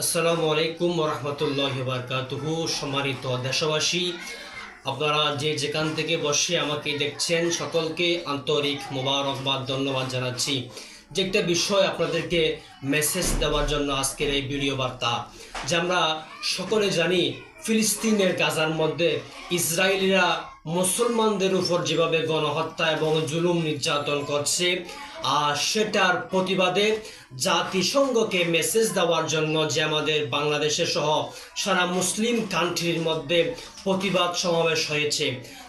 আসসালামু আলাইকুম রহমতুল্লাহ বারকাতুহু সম্মানিত দেশবাসী, আপনারা যে যেখান থেকে বসে আমাকে দেখছেন, সকলকে আন্তরিক মোবারকবাদ ধন্যবাদ জানাচ্ছি। যে একটা বিষয় আপনাদেরকে মেসেজ দেওয়ার জন্য আজকের এই ভিডিও বার্তা, যে আমরা সকলে জানি ফিলিস্তিনের গাজার মধ্যে ইসরায়েলিরা মুসলমানদের উপর যেভাবে গণহত্যা এবং জুলুম নির্যাতন করছে আর সেটার প্রতিবাদে জাতিসংঘকে মেসেজ দেওয়ার জন্য যে আমাদের বাংলাদেশে সহ সারা মুসলিম কান্ট্রির মধ্যে প্রতিবাদ সমাবেশ হয়েছে।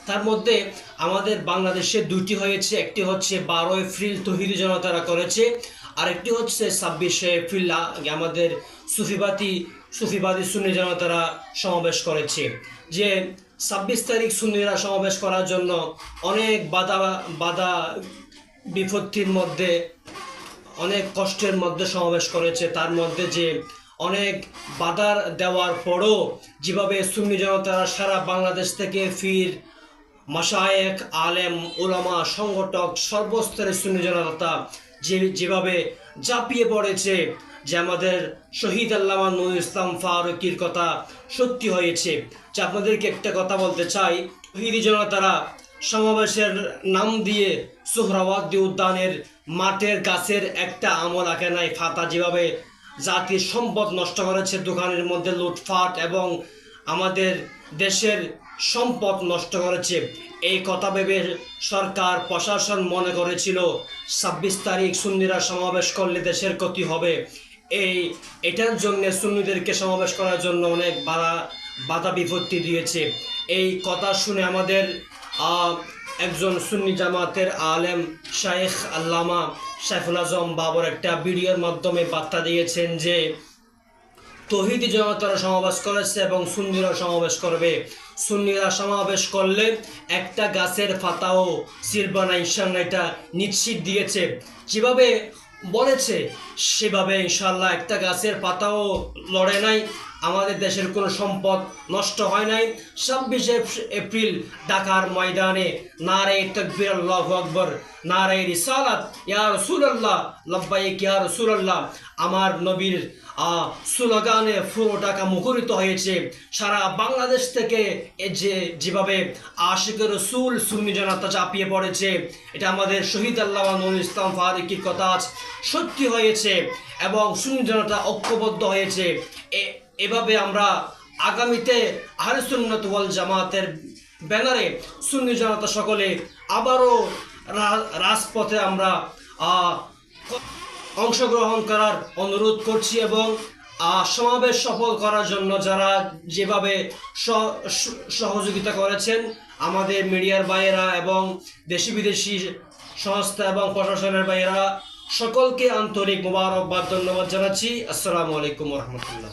তার মধ্যে আমাদের বাংলাদেশে দুটি হয়েছে, একটি হচ্ছে বারো এপ্রিল তহিদি জনতারা করেছে, আরেকটি হচ্ছে ছাব্বিশে এপ্রিল আমাদের সুফিবাদী সুফিবাদী সুন্নি জনতারা সমাবেশ করেছে। যে ছাব্বিশ তারিখ সুন্নিরা সমাবেশ করার জন্য অনেক বাধা বাধা বিপত্তির মধ্যে, অনেক কষ্টের মধ্যে সমাবেশ করেছে। তার মধ্যে যে অনেক বাধার দেওয়ার পরও যেভাবে সুন্নি জনতারা সারা বাংলাদেশ থেকে ফির মাসায়েক আলেম ওলামা সংগঠক, সর্বস্তরের সুন্নি জনতা যে, যেভাবে ঝাঁপিয়ে পড়েছে যে আমাদের শহীদ আল্লামা নুর ইসলাম ফারুকির কথা সত্যি হয়েছে। যে আপনাদেরকে একটা কথা বলতে চাই, শহীদি জনতারা সমাবেশের নাম দিয়ে সোহরাওয়ার্দী উদ্যানের মাঠের গাছের একটা আমল আঁকে নাই। ফাতা যেভাবে জাতির সম্পদ নষ্ট করেছে, দোকানের মধ্যে লুটফাট এবং আমাদের দেশের সম্পদ নষ্ট করেছে। এই কথা ভেবে সরকার, প্রশাসন মনে করেছিল, ছাব্বিশ তারিখ সুন্নিরা সমাবেশ করলে দেশের ক্ষতি হবে। এই, এটার জন্য সুন্নিদেরকে সমাবেশ করার জন্য অনেক বাধা বাধা বিপত্তি দিয়েছে। এই কথা শুনে আমাদের একজন সুন্নি জামাতের আলেম শায়েখ আল্লামা সাইফুল আজম বাবর একটা ভিডিওর মাধ্যমে বার্তা দিয়েছেন যে তহিদি জনতারা সমাবেশ করেছে এবং সুন্নিরা সমাবেশ করবে। সুন্নিরা সমাবেশ করলে একটা গাছের পাতাও সিরবা না ইনশাল্লাহ এটা নিশ্চিত দিয়েছে। যেভাবে বলেছে, সেভাবে ইনশাল্লাহ একটা গাছের পাতাও লড়ে নাই আমাদের দেশের কোনো সম্পদ নষ্ট হয় নাই। ছাব্বিশে এপ্রিল ঢাকার ময়দানে নারে তকবির আল্লাহ আকবর, নারে রিসালাত, ইয়া রসুলাল্লাহ, লব্বাইক ইয়া রসুলাল্লাহ। আমার নবীর স্লোগানে পুরো টাকা মুখরিত হয়েছে। সারা বাংলাদেশ থেকে এ যে, যেভাবে আশিকের রসুল সুন্নি জনতা চাপিয়ে পড়েছে, এটা আমাদের শহীদ আল্লাহ নুর ইসলাম ফারুকির কথা সত্যি হয়েছে এবং সুন্নি জনতা ঐক্যবদ্ধ হয়েছে। এ- এভাবে আমরা আগামীতে আহরসুন্নত ওয়াল জামাতের ব্যানারে সুন্নি জনতা সকলে আবারও রাজপথে আমরা অংশগ্রহণ করার অনুরোধ করছি এবং সমাবেশ সফল করার জন্য যারা যেভাবে সহযোগিতা করেছেন, আমাদের মিডিয়ার বাইরা এবং দেশি বিদেশি সংস্থা এবং প্রশাসনের বাইরা সকলকে আন্তরিক মোবারকবাদ, ধন্যবাদ জানাচ্ছি। আসসালামু আলাইকুম রহমতুল্লাহ।